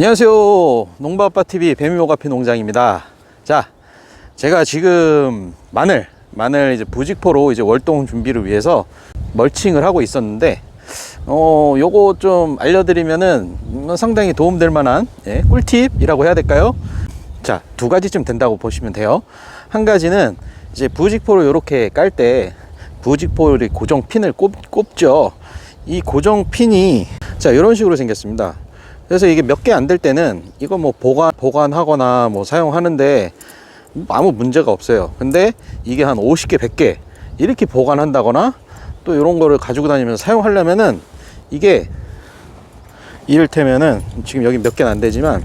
안녕하세요. 농바아빠TV 뱀이오가피 농장입니다. 자, 제가 지금 마늘, 마늘 이제 부직포로 이제 월동 준비를 위해서 멀칭을 하고 있었는데, 어, 요거 좀 알려드리면은 음, 상당히 도움될 만한 예, 꿀팁이라고 해야 될까요? 자, 두 가지쯤 된다고 보시면 돼요. 한 가지는 이제 부직포를 이렇게 깔 때 부직포를 고정 핀을 꼽, 꼽죠. 이 고정 핀이 자, 이런 식으로 생겼습니다. 그래서 이게 몇 개 안 될 때는 이거 뭐 보관, 보관하거나 뭐 사용하는데 아무 문제가 없어요. 근데 이게 한 50개, 100개 이렇게 보관한다거나 또 이런 거를 가지고 다니면서 사용하려면은 이게 이를테면은 지금 여기 몇 개는 안 되지만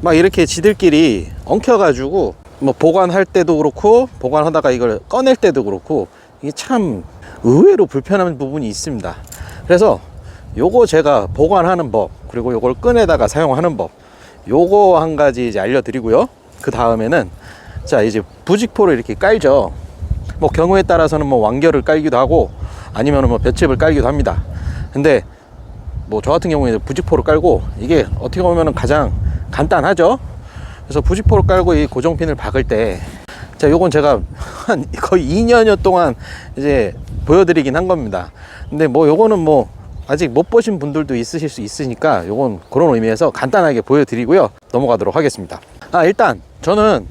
막 이렇게 지들끼리 엉켜가지고 뭐 보관할 때도 그렇고 보관하다가 이걸 꺼낼 때도 그렇고 이게 참 의외로 불편한 부분이 있습니다. 그래서 요거 제가 보관하는 법 그리고 요걸 꺼내다가 사용하는 법 요거 한 가지 이제 알려드리고요. 그 다음에는 자 이제 부직포를 이렇게 깔죠. 뭐 경우에 따라서는 뭐 완결을 깔기도 하고 아니면 뭐 볏짚을 깔기도 합니다. 근데 뭐 저 같은 경우에 부직포를 깔고 이게 어떻게 보면 가장 간단하죠. 그래서 부직포를 깔고 이 고정핀을 박을 때, 자, 요건 제가 한 거의 2년여 동안 이제 보여드리긴 한 겁니다. 근데 뭐 요거는 뭐 아직 못 보신 분들도 있으실 수 있으니까 요건 그런 의미에서 간단하게 보여드리고요. 넘어가도록 하겠습니다. 아, 일단 저는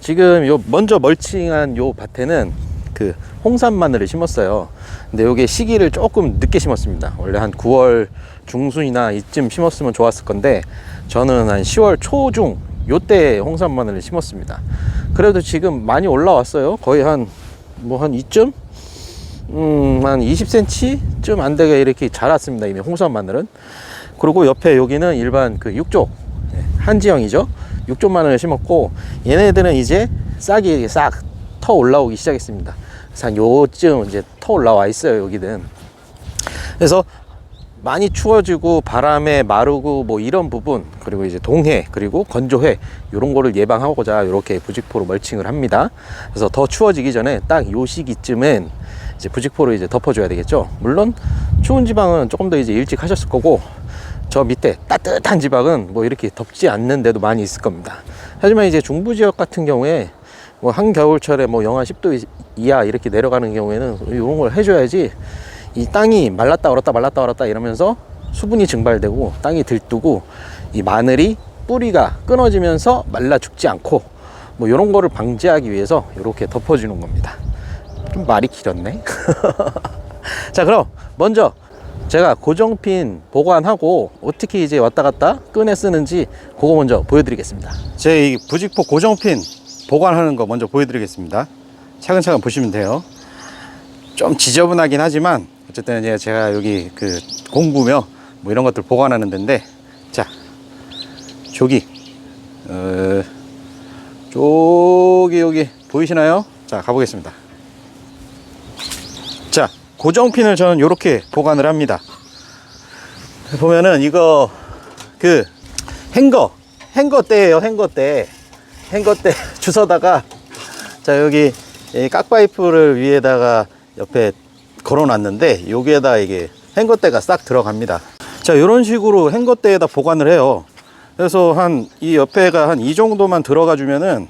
지금 요 먼저 멀칭한 요 밭에는 그 홍산 마늘을 심었어요. 근데 요게 시기를 조금 늦게 심었습니다. 원래 한 9월 중순이나 이쯤 심었으면 좋았을 건데 저는 한 10월 초중 요때 홍산 마늘을 심었습니다. 그래도 지금 많이 올라왔어요. 거의 한 뭐한 이쯤 음, 한 20cm쯤 안 되게 이렇게 자랐습니다. 이미 홍산 마늘은. 그리고 옆에 여기는 일반 그 육종 네, 한지형이죠. 육종 마늘을 심었고 얘네들은 이제 싹이 싹 터 올라오기 시작했습니다. 한 요쯤 이제 터 올라와 있어요. 여기는. 그래서 많이 추워지고 바람에 마르고 뭐 이런 부분 그리고 이제 동해 그리고 건조해 이런 거를 예방하고자 이렇게 부직포로 멀칭을 합니다. 그래서 더 추워지기 전에 딱 요 시기쯤엔 이제 부직포를 이제 덮어줘야 되겠죠. 물론 추운 지방은 조금 더 이제 일찍 하셨을 거고 저 밑에 따뜻한 지방은 뭐 이렇게 덥지 않는 데도 많이 있을 겁니다. 하지만 이제 중부 지역 같은 경우에 뭐 한겨울철에 뭐 영하 10도 이하 이렇게 내려가는 경우에는 이런 걸 해줘야지 이 땅이 말랐다 얼었다 말랐다 얼었다 이러면서 수분이 증발되고 땅이 들뜨고 이 마늘이 뿌리가 끊어지면서 말라 죽지 않고 뭐 이런 거를 방지하기 위해서 이렇게 덮어주는 겁니다. 좀 말이 길었네. 자, 그럼 먼저 제가 고정핀 보관하고 어떻게 이제 왔다 갔다 끈에 쓰는지 그거 먼저 보여드리겠습니다. 제 이 부직포 고정핀 보관하는 거 먼저 보여드리겠습니다. 차근차근 보시면 돼요. 좀 지저분하긴 하지만 어쨌든 이제 제가 여기 그 공구며 뭐 이런 것들 보관하는 데인데 자 저기 어, 저기 여기 보이시나요? 자 가보겠습니다. 자 고정핀을 저는 이렇게 보관을 합니다. 보면은 이거 그 행거 행거대예요 행거대 행거대 주워다가 자 여기 이 깍파이프를 위에다가 옆에 걸어놨는데 여기에다 이게 행거대가 싹 들어갑니다. 자 이런 식으로 행거대에다 보관을 해요. 그래서 한 이 옆에가 한 이 정도만 들어가 주면은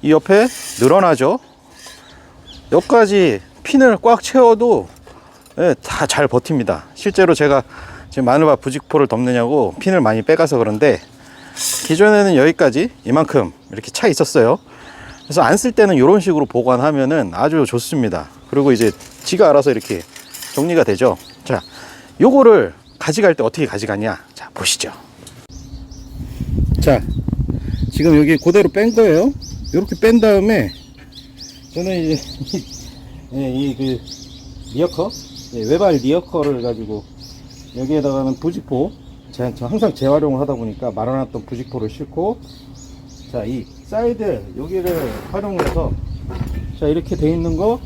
이 옆에 늘어나죠. 여기까지 핀을 꽉 채워도 예, 다잘 버팁니다. 실제로 제가 지금 마늘밭 부직포를 덮느냐고 핀을 많이 빼가서 그런데 기존에는 여기까지 이만큼 이렇게 차 있었어요. 그래서 안 쓸 때는 이런 식으로 보관하면은 아주 좋습니다. 그리고 이제 지가 알아서 이렇게 정리가 되죠. 자, 요거를 가져갈 때 어떻게 가져가냐? 자, 보시죠. 자, 지금 여기 그대로 뺀 거예요. 이렇게 뺀 다음에 저는 이제 이그 리어커 예, 외발 리어커를 가지고 여기에다가는 부직포 제가 저 항상 재활용을 하다 보니까 말아놨던 부직포를 싣고 자 이 사이드 여기를 활용해서 자 이렇게 돼 있는 거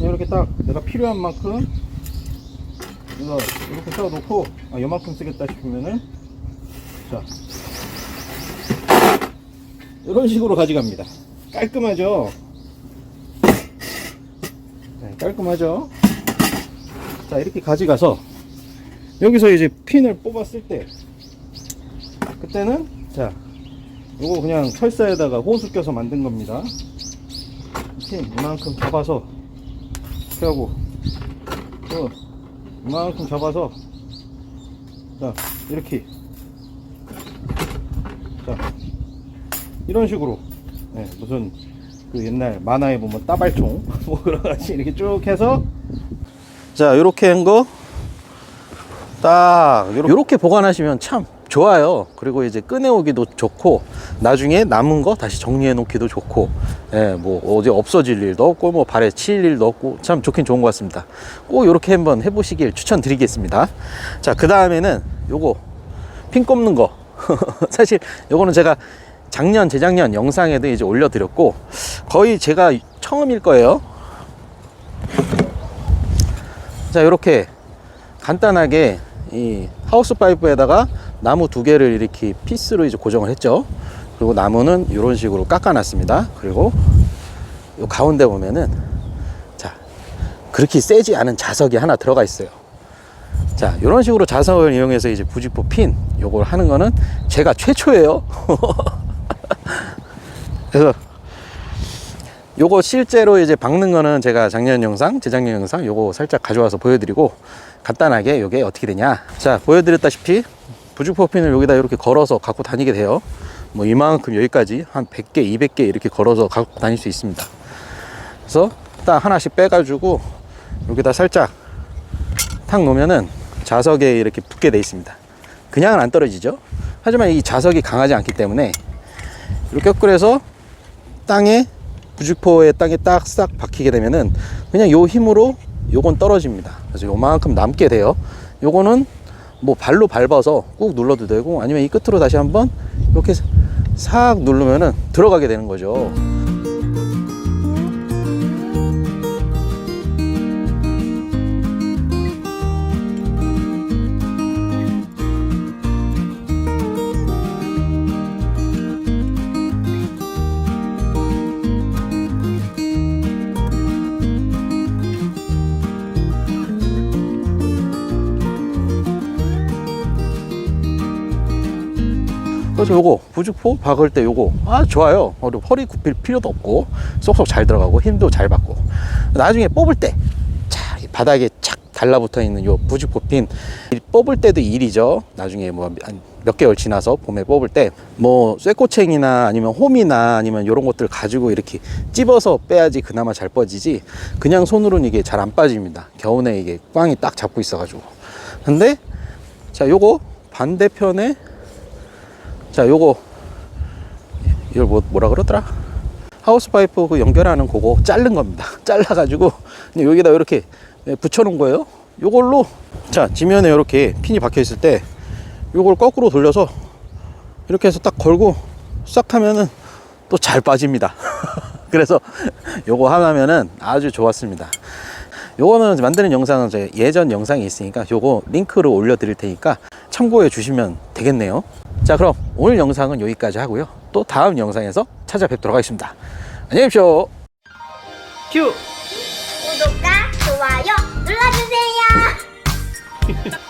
이렇게 딱 내가 필요한 만큼 이거 이렇게 써 놓고 아 요만큼 쓰겠다 싶으면은 자 이런 식으로 가져갑니다. 깔끔하죠? 네, 깔끔하죠 자 이렇게 가져가서 여기서 이제 핀을 뽑았을 때 그때는 자 요거 그냥 철사에다가 호수 껴서 만든 겁니다. 이렇게 이만큼 잡아서 이렇게 하고 또 이만큼 잡아서 자 이렇게. 자 이런 식으로. 네, 무슨 그 옛날 만화에 보면 따발총 뭐 그런 같이 이렇게 쭉 해서 자 요렇게 한 거. 딱 요렇게 보관하시면 참 좋아요. 그리고 이제 꺼내오기도 좋고 나중에 남은 거 다시 정리해 놓기도 좋고 예, 뭐 어디 없어질 일도 없고 뭐 발에 치일 일도 없고 참 좋긴 좋은 것 같습니다. 꼭 요렇게 한번 해보시길 추천드리겠습니다. 자 그 다음에는 요거 핀 꼽는 거. 사실 요거는 제가 작년 재작년 영상에도 이제 올려드렸고 거의 제가 처음일 거예요 자 이렇게 간단하게 이 하우스 파이프에다가 나무 두 개를 이렇게 피스로 이제 고정을 했죠. 그리고 나무는 이런 식으로 깎아 놨습니다. 그리고 요 가운데 보면은 자 그렇게 세지 않은 자석이 하나 들어가 있어요. 자 이런 식으로 자석을 이용해서 이제 부직포 핀 요걸 하는 거는 제가 최초예요. 그래서 요거 실제로 이제 박는 거는 제가 작년 영상, 재작년 영상 요거 살짝 가져와서 보여드리고 간단하게 요게 어떻게 되냐. 자, 보여드렸다시피 부직포 핀을 여기다 이렇게 걸어서 갖고 다니게 돼요. 뭐 이만큼 여기까지 한 100개, 200개 이렇게 걸어서 갖고 다닐 수 있습니다. 그래서 딱 하나씩 빼가지고 여기다 살짝 탁 놓으면은 자석에 이렇게 붙게 돼 있습니다. 그냥은 안 떨어지죠. 하지만 이 자석이 강하지 않기 때문에 이렇게 끓여서 땅에 부직포의 땅에 딱 싹 박히게 되면은 그냥 요 힘으로 요건 떨어집니다. 그래서 요만큼 남게 돼요. 요거는 뭐 발로 밟아서 꾹 눌러도 되고 아니면 이 끝으로 다시 한번 이렇게 싹 누르면은 들어가게 되는 거죠. 그래서 요거 부직포 박을 때 요거. 아 좋아요. 어, 허리 굽힐 필요도 없고 쏙쏙 잘 들어가고 힘도 잘 받고. 나중에 뽑을 때 자, 이 바닥에 착 달라붙어 있는 요 부직포 핀. 이 뽑을 때도 일이죠. 나중에 뭐 몇 개월 지나서 봄에 뽑을 때 뭐 쇠꼬챙이나 아니면 홈이나 아니면 요런 것들 가지고 이렇게 찝어서 빼야지 그나마 잘 빠지지 그냥 손으로는 이게 잘 안 빠집니다. 겨우내 이게 꽝이 딱 잡고 있어 가지고. 근데 자 요거 반대편에 자 요거. 이걸 뭐, 뭐라 그러더라? 하우스 파이프 그 연결하는 그거 자른 겁니다. 잘라 가지고. 여기다 이렇게 붙여 놓은 거예요. 요걸로 자 지면에 이렇게 핀이 박혀 있을 때 요걸 거꾸로 돌려서 이렇게 해서 딱 걸고 싹 하면은 또 잘 빠집니다. 그래서 요거 하나면은 아주 좋았습니다. 요거는 만드는 영상은 제 예전 영상이 있으니까 요거 링크로 올려 드릴 테니까 참고해 주시면 되겠네요 자 그럼 오늘 영상은 여기까지 하고요. 또 다음 영상에서 찾아뵙도록 하겠습니다. 안녕히 계십시오. 큐. 구독과 좋아요 눌러주세요.